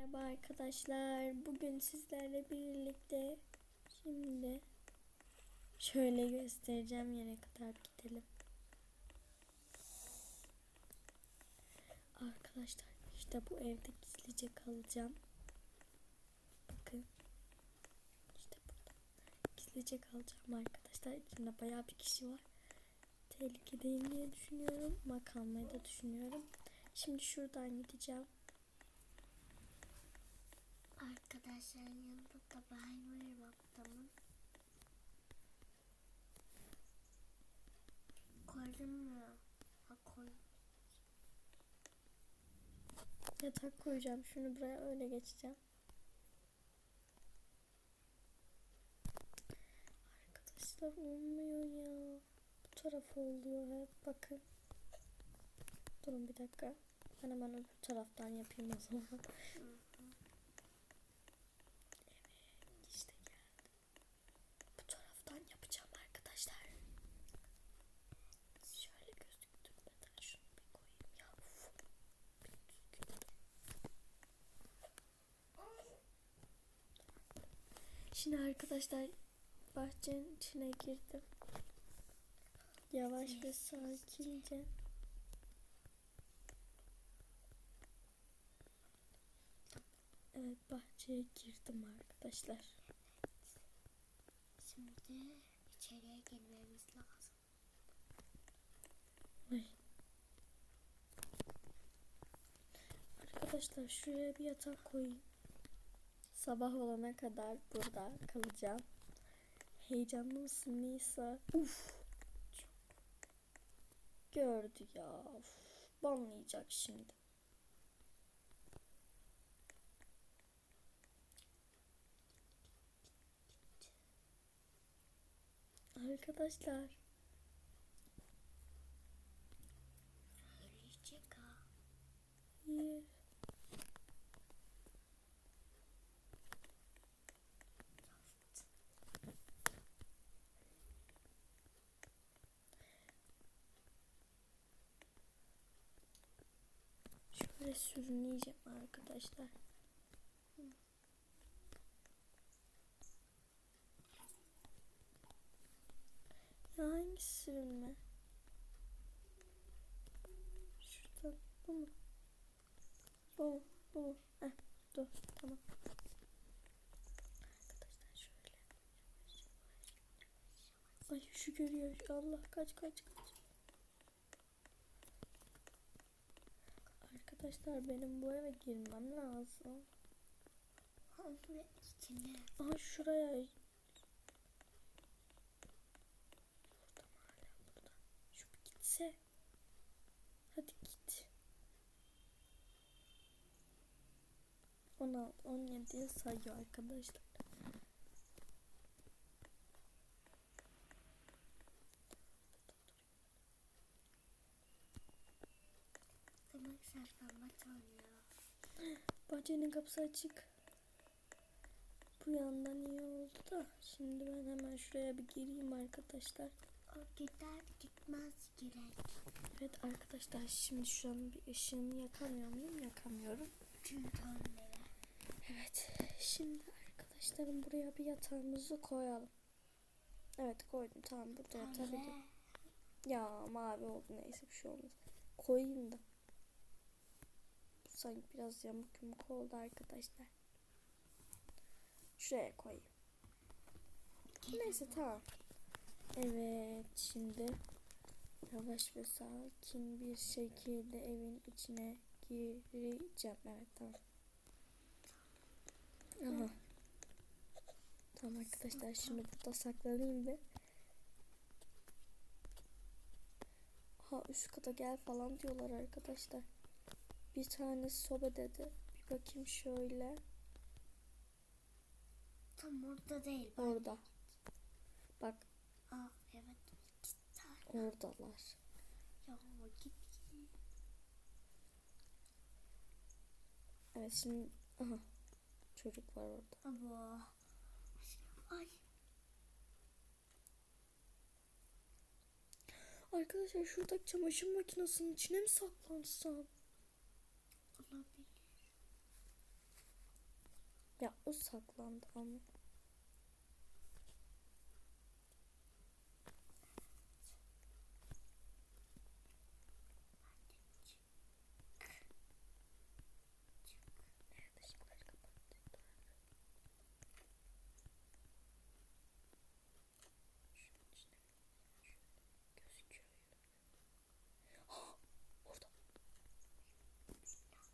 Merhaba arkadaşlar. Bugün sizlerle birlikte şimdi şöyle göstereceğim yere kadar gidelim. Arkadaşlar işte bu evde gizlice kalacağım. Bakın. İşte burada. Gizlice kalacağım arkadaşlar. İçimde bayağı bir kişi var. Tehlikedeyim diye düşünüyorum ama kalmayı da düşünüyorum. Şimdi şuradan gideceğim. Arkadaşların yanında da ben varım aptalım. Koydun mu? Ha koy. Yatak koyacağım. Şunu buraya öyle geçeceğim. Arkadaşlar olmuyor ya. Bu tarafa oluyor hep. Bakın. Durun bir dakika. Ben hemen öbür taraftan yapayım o zaman. Evet işte geldi. Bu taraftan yapacağım arkadaşlar. Şöyle gözüktürmeden şunu bir koyayım ya. Uf. Bir düzgün. Şimdi arkadaşlar bahçenin içine girdim. Yavaş ve sakince. Evet bahçeye girdim arkadaşlar. Şimdi içeriye girmemiz lazım. Ay. Arkadaşlar şuraya bir yatak koyayım. Sabah olana kadar burada kalacağım. Heyecanlı mısın Nisa? Uf. Gördü ya. Uf. Banlayacak şimdi. Arkadaşlar Söyleyecek ha. Hayır. Şöyle sürüneceğim arkadaşlar. Ya hangi sürünme? Şuradan bu mu? Bu mu? Bu mu? Heh, dur tamam. Arkadaşlar şöyle. Ay şu görüyor. Allah kaç kaç kaç. Arkadaşlar benim bu eve girmem lazım. İçine. Aha şuraya. Burada mı hala burada? Şu bir gitse. Hadi git. 16, 17 sayıyor arkadaşlar. Bahçenin kapısı açık. Bu yandan iyi oldu da. Şimdi ben hemen şuraya bir gireyim arkadaşlar. O gider gitmez gerek. Evet arkadaşlar şimdi şuranın bir ışığını yakamıyor muyum? Yakamıyorum. Tüm tonları. Evet şimdi arkadaşlarım buraya bir yatağımızı koyalım. Evet koydum tamam burada yatabilirim. Ya mavi oldu neyse bir şey olmaz. Koyayım da. Sanki biraz yamuk yumuk oldu arkadaşlar. Şuraya koyayım. Neyse tamam. Evet şimdi yavaş ve sakin bir şekilde evin içine gireceğim. Evet tamam. Aha. Tamam arkadaşlar şimdi burada saklanayım bir. Ha üst kata gel falan diyorlar arkadaşlar. Bir tane soba dedi. Bir bakayım şöyle. Tam orada değil. Orada. Bak Aa evet. İki tane. oradalar. Ya git. Evet şimdi aha çocuk var orada. Abo. Ay. Arkadaşlar şuradaki çamaşır makinesinin içine mi saklansam? Ya o saklandı ama. Nerede ışıkları kapattık? Şunun içine gözüküyor. Ah, orada. Şöyle sürüneyim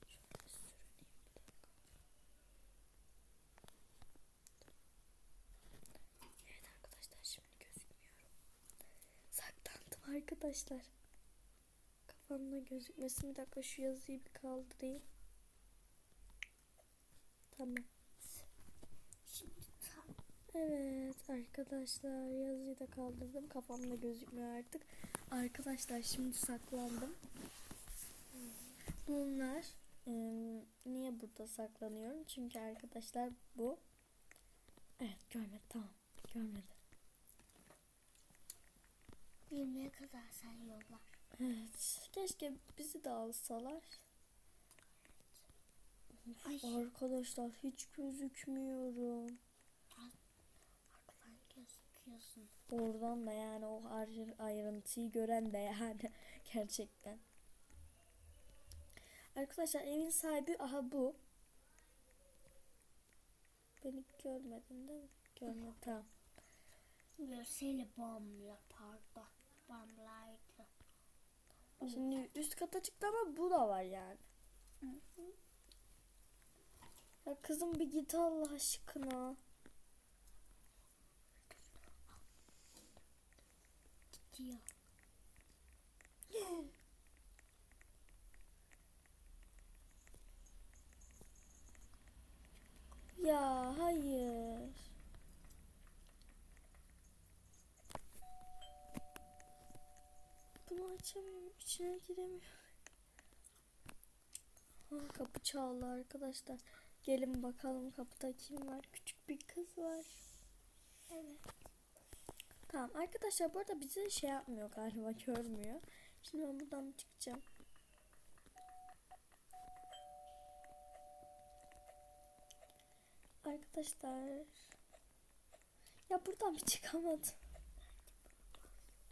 bir dakika. Evet arkadaşlar şimdi gözükmüyorum. Saklandım arkadaşlar. Kafamda gözükmesin. Bir dakika şu yazıyı bir kaldırayım. Tamam. Evet arkadaşlar yazıyı da kaldırdım. Kafamda gözükmüyor artık. Arkadaşlar şimdi saklandım. Bunlar eee, niye burada saklanıyorum? Çünkü arkadaşlar bu Evet görmedi tamam. Görmedi. 20'ye kadar sen yollar. Evet. Keşke bizi de alsalar. Ay. Arkadaşlar hiç gözükmüyorum. Arkadan gözüküyorsun. Oradan da yani o ayrı- ayrıntıyı gören de yani gerçekten. Arkadaşlar evin sahibi aha bu. Beni görmedin değil mi? Görmedim tamam. Görseydi bom yapardı. Bombaydı. Şimdi üst kata çıktı ama bu da var yani. Ya kızım bir git Allah aşkına. Diyor. Ya hayır. Bunu açamıyorum. içine giremiyorum. Kapı çaldı arkadaşlar. Gelin bakalım kapıda kim var? Küçük bir kız var. Evet. Tamam arkadaşlar bu arada bizi şey yapmıyor galiba görmüyor. Şimdi ben buradan çıkacağım. Arkadaşlar. Ya buradan bir çıkamadım.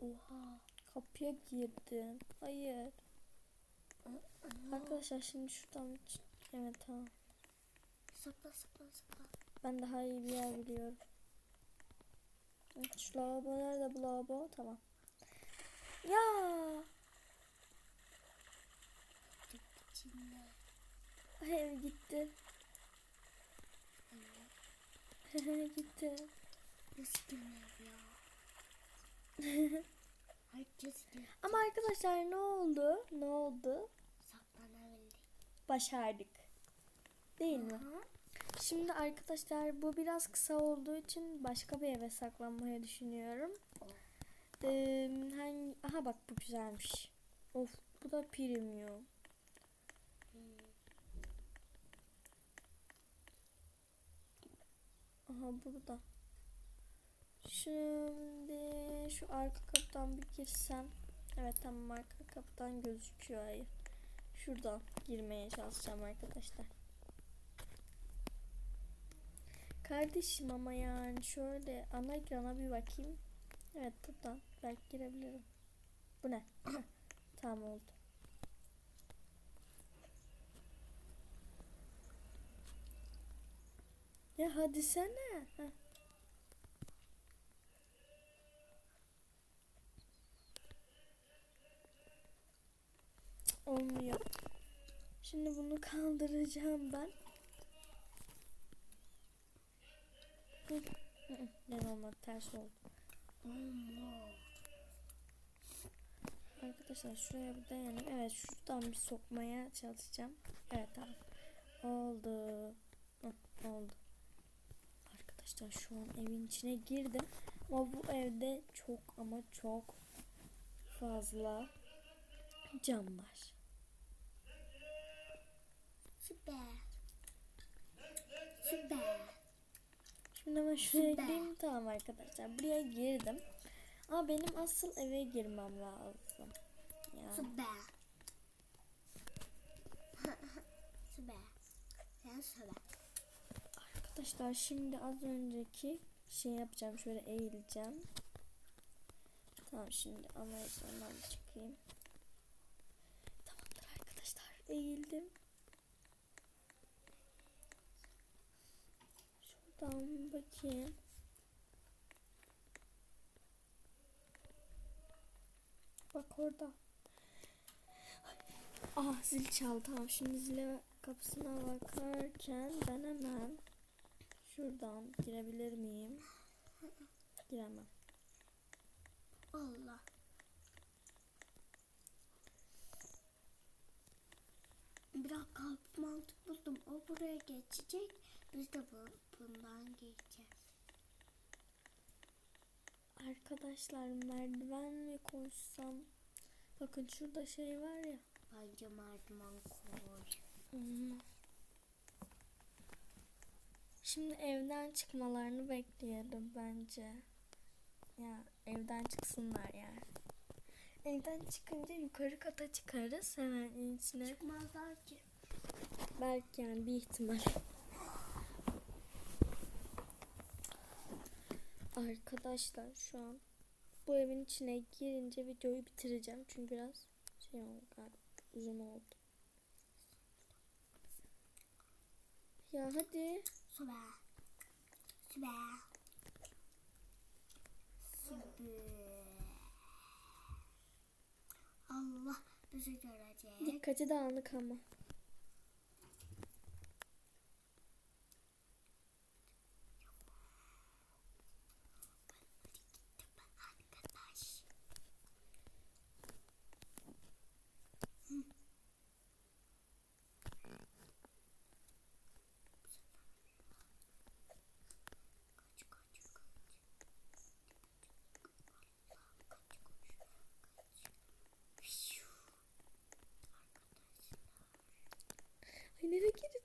Oha kapıya girdim. Hayır. Arkadaşlar şimdi şuradan. Evet tamam. Sakla sakla sakla. Ben daha iyi bir yer biliyorum. Şu lavabo nerede bu lavabo? Tamam. Ya ev gitti. gitti. Nasıl girmiyor ya? Herkes. Ama arkadaşlar ne oldu? Ne oldu? Saklanabildik. Başardık. Değil mi? Aha. Şimdi arkadaşlar bu biraz kısa olduğu için başka bir eve saklanmayı düşünüyorum. Ee, hangi... Aha bak bu güzelmiş. Of bu da premium. Hmm. Aha burada. Şimdi şu arka kapıdan bir girsem. Evet tamam arka kapıdan gözüküyor hayır. Şuradan girmeye çalışacağım arkadaşlar. Kardeşim ama yani şöyle ana ekrana bir bakayım. Evet buradan belki girebilirim. Bu ne? Tamam oldu. Ya hadi sene. Heh. Olmuyor. Şimdi bunu kaldıracağım ben. Ne olmadı ters oldu. Arkadaşlar şuraya bir dayanayım. Evet şuradan bir sokmaya çalışacağım. Evet tamam. Oldu. Hı, oldu. Arkadaşlar şu an evin içine girdim. Ama bu evde çok ama çok fazla cam var. Süper. Süper. Şimdi hemen şuraya Süper. gireyim. Tamam arkadaşlar. Buraya girdim. Ama benim asıl eve girmem lazım. Ya. Süper. Süper. söyle. Arkadaşlar şimdi az önceki şey yapacağım. Şöyle eğileceğim. Tamam şimdi anayasamdan çıkayım. Eğildim. Şuradan bakayım. Bak orada. Ah zil çaldı. Tamam şimdi zile kapısına bakarken ben hemen şuradan girebilir miyim? Giremem. Allah. Biraz kalp mantık buldum. O buraya geçecek. Biz de bu, bundan geçeceğiz. Arkadaşlar merdiven mi koşsam? Bakın şurada şey var ya. Bence merdiven koy. Hmm. Şimdi evden çıkmalarını bekleyelim bence. Ya evden çıksınlar yani. Evden çıkınca yukarı kata çıkarız hemen içine. Çıkmazlar ki. Belki yani bir ihtimal. Arkadaşlar şu an bu evin içine girince videoyu bitireceğim. Çünkü biraz şey oldu galiba uzun oldu. Ya hadi. Sübe. Sübe. Bizi görecek. Dikkati dağınık ama.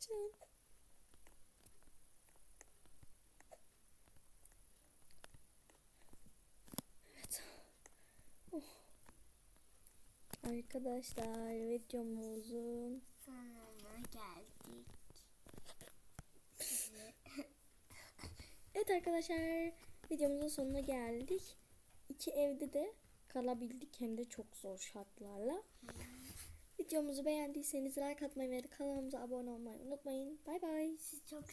Gireceğim? Evet. Oh. Arkadaşlar videomuzun Sonuna geldik. Evet arkadaşlar videomuzun sonuna geldik. İki evde de kalabildik hem de çok zor şartlarla. Videomuzu beğendiyseniz like atmayı ve kanalımıza abone olmayı unutmayın. Bay bay. Siz çok